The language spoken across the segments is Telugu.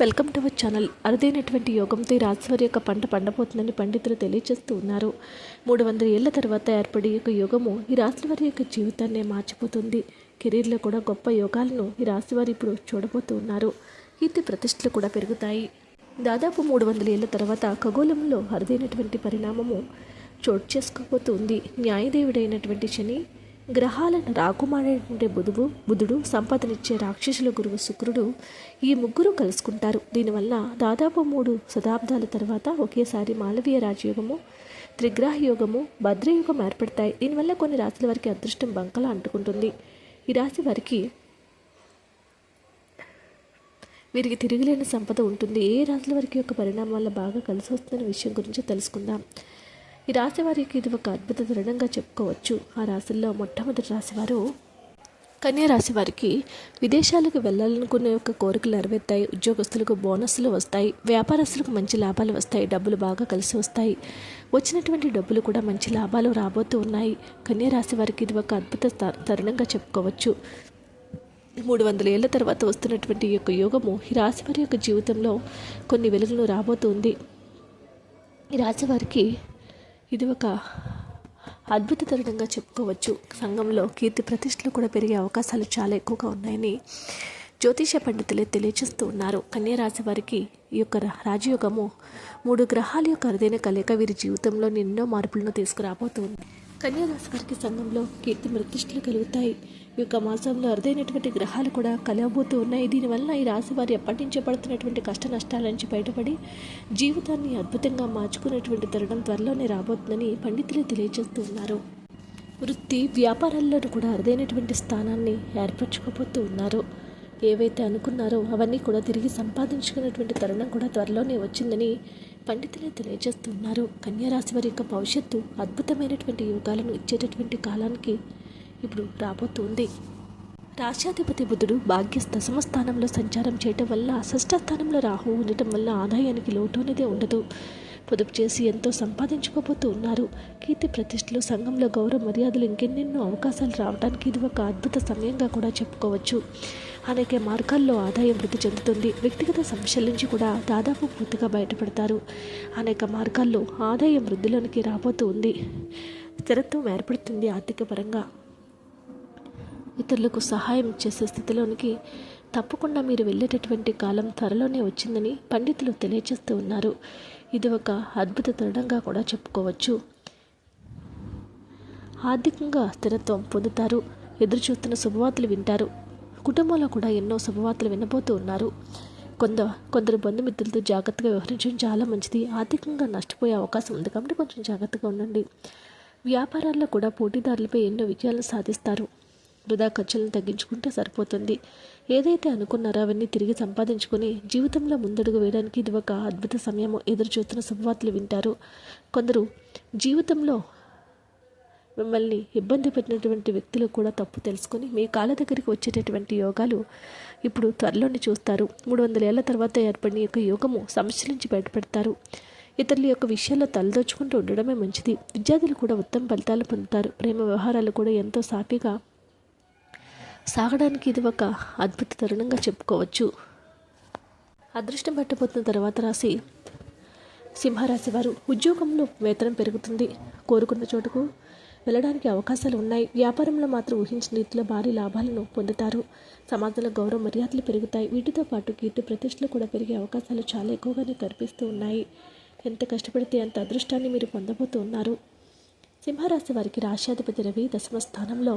Welcome to our channel. అరుదైనటువంటి యోగంతో ఈ రాశివారి యొక్క పంట పండబోతుందని పండితులు తెలియజేస్తూ ఉన్నారు. మూడు వందల ఏళ్ళ తర్వాత ఏర్పడే యొక్క యోగము ఈ రాశివారి యొక్క జీవితాన్ని మార్చిపోతుంది. కెరీర్లో కూడా గొప్ప యోగాలను ఈ రాశివారి ఇప్పుడు చూడబోతూ ఉన్నారు. కీర్తి ప్రతిష్టలు కూడా పెరుగుతాయి. దాదాపు మూడు వందల ఏళ్ళ తర్వాత ఖగోళంలో అరుదైనటువంటి పరిణామము చోటు చేసుకోబోతుంది న్యాయదేవుడైనటువంటి శని గ్రహాలను రాకుమారేటువంటి బుధువు బుధుడు సంపదనిచ్చే రాక్షసుల గురువు శుక్రుడు ఈ ముగ్గురు కలుసుకుంటారు. దీనివల్ల దాదాపు మూడు శతాబ్దాల తర్వాత ఒకేసారి మాలవీయ రాజయోగము త్రిగ్రహ యోగము భద్రయుగం ఏర్పడతాయి. దీనివల్ల కొన్ని రాశుల వారికి అదృష్టం బంకలా అంటుకుంటుంది. ఈ రాశి వారికి వీరికి తిరిగిలేని సంపద ఉంటుంది. ఏ రాశుల వారికి యొక్క పరిణామం వల్ల బాగా కలిసి వస్తున్న విషయం గురించి తెలుసుకుందాం. ఈ రాశి వారికి ఇది ఒక అద్భుత దృఢంగా చెప్పుకోవచ్చు. ఆ రాశుల్లో మొట్టమొదటి రాశివారు కన్యా రాశి వారికి విదేశాలకు వెళ్ళాలనుకునే యొక్క కోరికలు నెరవేరుతాయి. ఉద్యోగస్తులకు బోనస్లు వస్తాయి. వ్యాపారస్తులకు మంచి లాభాలు వస్తాయి. డబ్బులు బాగా కలిసి వస్తాయి. వచ్చినటువంటి డబ్బులు కూడా మంచి లాభాలు రాబోతూ ఉన్నాయి. కన్యా రాశి వారికి ఇది ఒక అద్భుత తరుణంగా చెప్పుకోవచ్చు. మూడు వందల ఏళ్ళ తర్వాత వస్తున్నటువంటి ఈ యొక్క యోగము ఈ రాశి వారి యొక్క జీవితంలో కొన్ని వెలుగులు రాబోతుంది ఈ రాశి వారికి ఇది ఒక అద్భుత తరుణంగా చెప్పుకోవచ్చు. సంఘంలో కీర్తి ప్రతిష్టలు కూడా పెరిగే అవకాశాలు చాలా ఎక్కువగా ఉన్నాయని జ్యోతిష పండితులే తెలియజేస్తూ ఉన్నారు. కన్యా రాశి వారికి ఈ యొక్క రాజయోగము మూడు గ్రహాల యొక్క అరుదైన కలయిక వీరి జీవితంలో ఎన్నో మార్పులను తీసుకురాబోతుంది. కన్యా వారికి సంఘంలో కీర్తి ప్రతిష్టలు కలుగుతాయి. ఈ యొక్క మాసంలో అరుదైనటువంటి గ్రహాలు కూడా కలవబోతూ ఉన్నాయి. దీనివల్ల ఈ రాశి వారు ఎప్పటి నుంచో పడుతున్నటువంటి కష్ట నష్టాల నుంచి బయటపడి జీవితాన్ని అద్భుతంగా మార్చుకునేటువంటి తరుణం త్వరలోనే రాబోతుందని పండితులు తెలియజేస్తూ ఉన్నారు. వృత్తి వ్యాపారాల్లోనూ కూడా అరుదైనటువంటి స్థానాన్ని ఏర్పరచుకోబోతూ ఉన్నారు. ఏవైతే అనుకున్నారో అవన్నీ కూడా తిరిగి సంపాదించుకున్నటువంటి తరుణం కూడా త్వరలోనే వచ్చిందని పండితులే తెలియజేస్తున్నారు. కన్యారాశి వారి యొక్క భవిష్యత్తు అద్భుతమైనటువంటి యోగాలను ఇచ్చేటటువంటి కాలానికి ఇప్పుడు రాబోతుంది. రాష్ట్రాధిపతి బుధుడు భాగ్య దశమ స్థానంలో సంచారం చేయటం వల్ల షష్ఠ స్థానంలో రాహు ఉండటం వల్ల ఆదాయానికి లోటు అనేది ఉండదు. పొదుపు చేసి ఎంతో సంపాదించుకోబోతూ ఉన్నారు. కీర్తి ప్రతిష్టలు సంఘంలో గౌరవ మర్యాదలు ఇంకెన్నెన్నో అవకాశాలు రావడానికి ఇది ఒక అద్భుత సమయంగా కూడా చెప్పుకోవచ్చు. అనేక మార్గాల్లో ఆదాయం వృద్ధి చెందుతుంది. వ్యక్తిగత సమస్యల నుంచి కూడా దాదాపు పూర్తిగా బయటపడతారు. అనేక మార్గాల్లో ఆదాయం వృద్ధిలోనికి రాబోతూ ఉంది. స్థిరత్వం ఏర్పడుతుంది ఆర్థిక పరంగా ఇతరులకు సహాయం చేసే స్థితిలోనికి తప్పకుండా మీరు వెళ్ళేటటువంటి కాలం త్వరలోనే వచ్చిందని పండితులు తెలియజేస్తూ ఉన్నారు. ఇది ఒక అద్భుత తరుణంగా కూడా చెప్పుకోవచ్చు. ఆర్థికంగా స్థిరత్వం పొందుతారు. ఎదురు చూస్తున్న శుభవార్తలు వింటారు. కుటుంబంలో కూడా ఎన్నో శుభవార్తలు వినబోతూ ఉన్నారు. కొంత కొందరు బంధుమిత్రులతో జాగ్రత్తగా వ్యవహరించడం చాలా మంచిది. ఆర్థికంగా నష్టపోయే అవకాశం ఉంది కాబట్టి కొంచెం జాగ్రత్తగా ఉండండి. వ్యాపారాల్లో కూడా పోటీదారులపై ఎన్నో విజయాలను సాధిస్తారు. వృధా ఖర్చులను తగ్గించుకుంటే సరిపోతుంది. ఏదైతే అనుకున్నారో అవన్నీ తిరిగి సంపాదించుకొని జీవితంలో ముందడుగు వేయడానికి ఇది ఒక అద్భుత సమయము ఎదురు చూస్తున్న శుభవార్తలు వింటారు. కొందరు జీవితంలో మిమ్మల్ని ఇబ్బంది పెట్టినటువంటి వ్యక్తులు కూడా తప్పు తెలుసుకొని మీ కాళ్ళ దగ్గరికి వచ్చేటటువంటి యోగాలు ఇప్పుడు త్వరలోనే చూస్తారు. మూడు వందల ఏళ్ళ తర్వాత ఏర్పడిన యొక్క యోగము సమస్యల నుంచి బయటపడతారు. ఇతరుల యొక్క విషయాల్లో తలదోచుకుంటూ ఉండడమే మంచిది. విద్యార్థులు కూడా ఉత్తమ ఫలితాలు పొందుతారు. ప్రేమ వ్యవహారాలు కూడా ఎంతో సాఫీగా సాగడానికి ఇది ఒక అద్భుత తరుణంగా చెప్పుకోవచ్చు. అదృష్టం పట్టబోతున్న తర్వాత రాసి సింహరాశి వారు. ఉద్యోగంలో వేతనం పెరుగుతుంది. కోరుకున్న చోటుకు వెళ్ళడానికి అవకాశాలు ఉన్నాయి. వ్యాపారంలో మాత్రం ఊహించిన రీతిలో భారీ లాభాలను పొందుతారు. సమాజంలో గౌరవ మర్యాదలు పెరుగుతాయి. వీటితో పాటు కీర్తి ప్రతిష్టలు కూడా పెరిగే అవకాశాలు చాలా ఎక్కువగానే కనిపిస్తూ ఉన్నాయి. ఎంత కష్టపడితే అంత అదృష్టాన్ని మీరు పొందబోతూ ఉన్నారు. సింహరాశి వారికి రాష్ట్రాధిపతి రవి దశమ స్థానంలో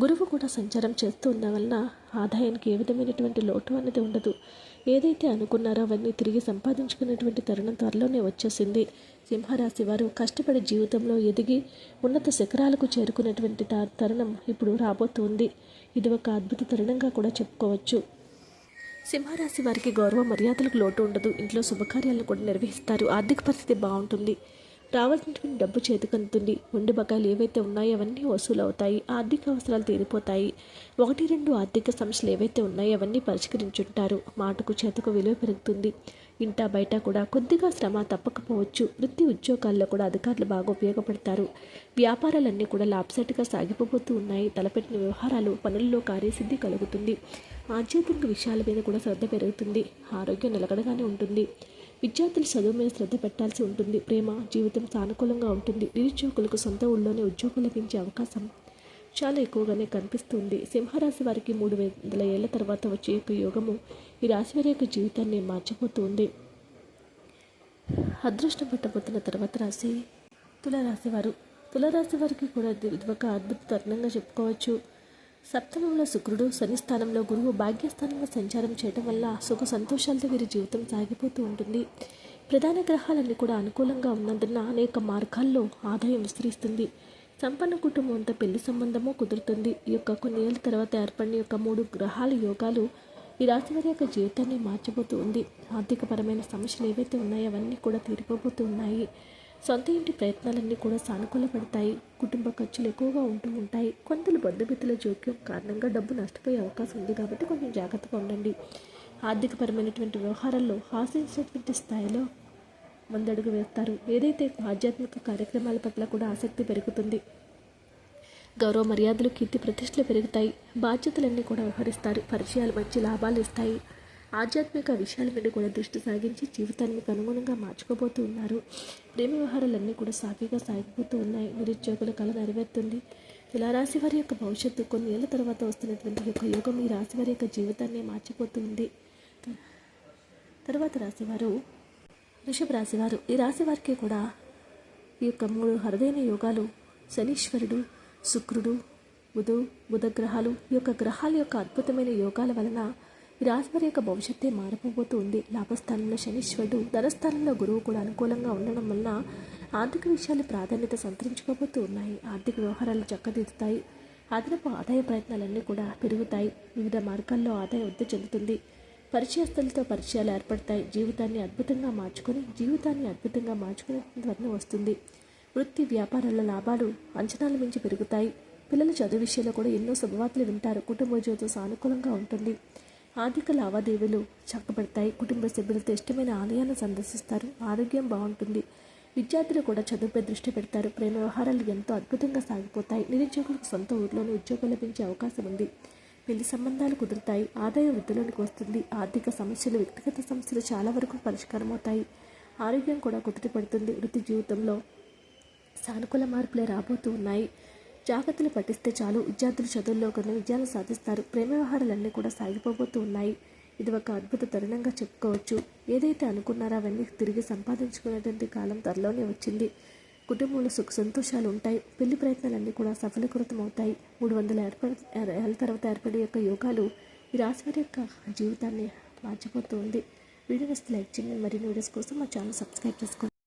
గురువు కూడా సంచారం చేస్తూ ఉన్న వలన ఆదాయానికి ఏ విధమైనటువంటి లోటు అనేది ఉండదు. ఏదైతే అనుకున్నారో అవన్నీ తిరిగి సంపాదించుకునేటువంటి తరుణం త్వరలోనే వచ్చేసింది. సింహరాశి వారు కష్టపడి జీవితంలో ఎదిగి ఉన్నత శిఖరాలకు చేరుకునేటువంటి త- తరుణం ఇప్పుడు రాబోతుంది. ఇది ఒక అద్భుత తరుణంగా కూడా చెప్పుకోవచ్చు. సింహరాశి వారికి గౌరవ మర్యాదలకు లోటు ఉండదు. ఇంట్లో శుభకార్యాలను కూడా నిర్వహిస్తారు. ఆర్థిక పరిస్థితి బాగుంటుంది. రావాల్సినటువంటి డబ్బు చేతికందుతుంది ఉండి బకాయిలు ఏవైతే ఉన్నాయో అవన్నీ వసూలు అవుతాయి ఆర్థిక అవసరాలు తీరిపోతాయి. ఒకటి రెండు ఆర్థిక సమస్యలు ఏవైతే ఉన్నాయో అవన్నీ పరిష్కరించుంటారు. మాటకు చేతకు విలువ పెరుగుతుంది. ఇంటా బయట కూడా కొద్దిగా శ్రమ తప్పకపోవచ్చు. వృత్తి ఉద్యోగాల్లో కూడా అధికారులు బాగా ఉపయోగపడతారు. వ్యాపారాలన్నీ కూడా లాభసాటిగా సాగిపోతూ ఉన్నాయి. తలపెట్టిన వ్యవహారాలు పనుల్లో కార్యసిద్ధి కలుగుతుంది. ఆధ్యాత్మిక విషయాల మీద కూడా శ్రద్ధ పెరుగుతుంది. ఆరోగ్యం నిలకడగానే ఉంటుంది. విద్యార్థులు చదువు మీద శ్రద్ధ పెట్టాల్సి ఉంటుంది. ప్రేమ జీవితం సానుకూలంగా ఉంటుంది. నిరుద్యోగులకు సొంత ఊళ్ళోనే ఉద్యోగం లభించే అవకాశం చాలా ఎక్కువగానే కనిపిస్తుంది. సింహరాశి వారికి మూడు వందల ఏళ్ళ తర్వాత వచ్చే యొక్క యోగము ఈ రాశి వారి యొక్క జీవితాన్ని మార్చిపోతుంది. అదృష్టం పట్టబోతున్న తర్వాత రాశి తులరాశి వారు. తులరాశి వారికి కూడా ఇది ఒక అద్భుత తరుణంగా చెప్పుకోవచ్చు. సప్తమంలో శుక్రుడు శని స్థానంలో గురువు భాగ్యస్థానంలో సంచారం చేయటం వల్ల సుఖ సంతోషాలతో వీరి జీవితం సాగిపోతూ ఉంటుంది. ప్రధాన గ్రహాలన్నీ కూడా అనుకూలంగా ఉన్నందున అనేక మార్గాల్లో ఆదాయం విస్తరిస్తుంది. సంపన్న కుటుంబం అంతా పెళ్ళి సంబంధము కుదురుతుంది. ఈ యొక్క కొన్ని ఏళ్ళ తర్వాత ఏర్పడిన యొక్క మూడు గ్రహాల యోగాలు ఈ రాశి వారి యొక్క జీవితాన్ని మార్చబోతూ ఉంది. ఆర్థికపరమైన సమస్యలు ఏవైతే ఉన్నాయో అవన్నీ కూడా తీరిపోబోతూ ఉన్నాయి. సొంత ఇంటి ప్రయత్నాలన్నీ కూడా సానుకూలపడతాయి. కుటుంబ ఖర్చులు ఎక్కువగా ఉంటూ ఉంటాయి. కొందరు బంధుమిత్రుల జోక్యం కారణంగా డబ్బు నష్టపోయే అవకాశం ఉంది కాబట్టి కొంచెం జాగ్రత్తగా ఉండండి. ఆర్థికపరమైనటువంటి వ్యవహారాల్లో ఆశించినటువంటి స్థాయిలో ముందడుగు వేస్తారు. ఏదైతే ఆధ్యాత్మిక కార్యక్రమాల పట్ల కూడా ఆసక్తి పెరుగుతుంది గౌరవ మర్యాదలు కీర్తి ప్రతిష్టలు పెరుగుతాయి. బాధ్యతలన్నీ కూడా వ్యవహరిస్తారు. పరిచయాలు మంచి లాభాలు ఇస్తాయి. ఆధ్యాత్మిక విషయాల మీద కూడా దృష్టి సాగించి జీవితాన్ని అనుగుణంగా మార్చుకోబోతూ ఉన్నారు. ప్రేమ వ్యవహారాలన్నీ కూడా సాఫీగా సాగిపోతూ ఉన్నాయి. నిరుద్యోగుల కళ నెరవేరుతుంది. ఇలా రాశి వారి యొక్క భవిష్యత్తు కొన్ని ఏళ్ళ తర్వాత వస్తున్నటువంటి యొక్క యోగం ఈ రాశి వారి యొక్క జీవితాన్ని మార్చిపోతూ ఉంది తర్వాత రాశివారు వృషభ రాశివారు ఈ రాశి వారికి కూడా ఈ యొక్క మూడు హృదయన యోగాలు శనీశ్వరుడు శుక్రుడు బుధు బుధ గ్రహాలు ఈ యొక్క గ్రహాల యొక్క అద్భుతమైన యోగాల వలన ఈ రాశివారి యొక్క భవిష్యత్తే మారిపోబోతుంది. లాభస్థానంలో శనీశ్వరుడు ధనస్థానంలో గురువు కూడా అనుకూలంగా ఉండడం వలన ఆర్థిక విషయాలు ప్రాధాన్యత సంతరించుకోబోతూ ఉన్నాయి. ఆర్థిక వ్యవహారాలు చక్కదిద్దుతాయి. అదనపు ఆదాయ ప్రయత్నాలన్నీ కూడా పెరుగుతాయి. వివిధ మార్గాల్లో ఆదాయ వృద్ధి చెందుతుంది. పరిచయస్తులతో పరిచయాలు ఏర్పడతాయి. జీవితాన్ని అద్భుతంగా మార్చుకొని జీవితాన్ని అద్భుతంగా మార్చుకునే త్వరణ వస్తుంది. వృత్తి వ్యాపారాల లాభాలు అంచనాల మించి పెరుగుతాయి. పిల్లల చదువు విషయంలో కూడా ఎన్నో శుభవార్తలు వింటారు. కుటుంబ జీవితం సానుకూలంగా ఉంటుంది. ఆర్థిక లావాదేవీలు చక్కబడతాయి. కుటుంబ సభ్యులతో ఇష్టమైన ఆలయాన్ని సందర్శిస్తారు. ఆరోగ్యం బాగుంటుంది. విద్యార్థులు కూడా చదువుపై దృష్టి పెడతారు. ప్రేమ వ్యవహారాలు ఎంతో అద్భుతంగా సాగిపోతాయి. నిరుద్యోగులకు సొంత ఊర్లోనే ఉద్యోగం లభించే అవకాశం ఉంది. పెళ్ళి సంబంధాలు కుదురుతాయి. ఆదాయ వృద్ధిలోనికి వస్తుంది. ఆర్థిక సమస్యలు వ్యక్తిగత సమస్యలు చాలా వరకు పరిష్కారం అవుతాయి ఆరోగ్యం కూడా కుదుట పడుతుంది. వృత్తి జీవితంలో సానుకూల మార్పులే రాబోతూ ఉన్నాయి. జాగ్రత్తలు పట్టిస్తే చాలు. విద్యార్థులు చదువుల్లో కొన్ని విజయాలు సాధిస్తారు. ప్రేమ వ్యవహారాలన్నీ కూడా సాగిపోబోతూ ఉన్నాయి. ఇది ఒక అద్భుత తరుణంగా చెప్పుకోవచ్చు. ఏదైతే అనుకున్నారో అవన్నీ తిరిగి సంపాదించుకునేటువంటి కాలం త్వరలోనే వచ్చింది. కుటుంబంలో సుఖ సంతోషాలు ఉంటాయి. పెళ్ళి ప్రయత్నాలన్నీ కూడా సఫలీకృతం అవుతాయి మూడు వందల ఏర్పడి ఏళ్ళ తర్వాత ఏర్పడే యొక్క యోగాలు ఈ రాశివారి యొక్క జీవితాన్ని మార్చిపోతూ ఉంది. వీడియో లైక్ చేయండి. మరిన్ని వీడియోస్ కోసం మా ఛానల్ సబ్స్క్రైబ్ చేసుకోండి.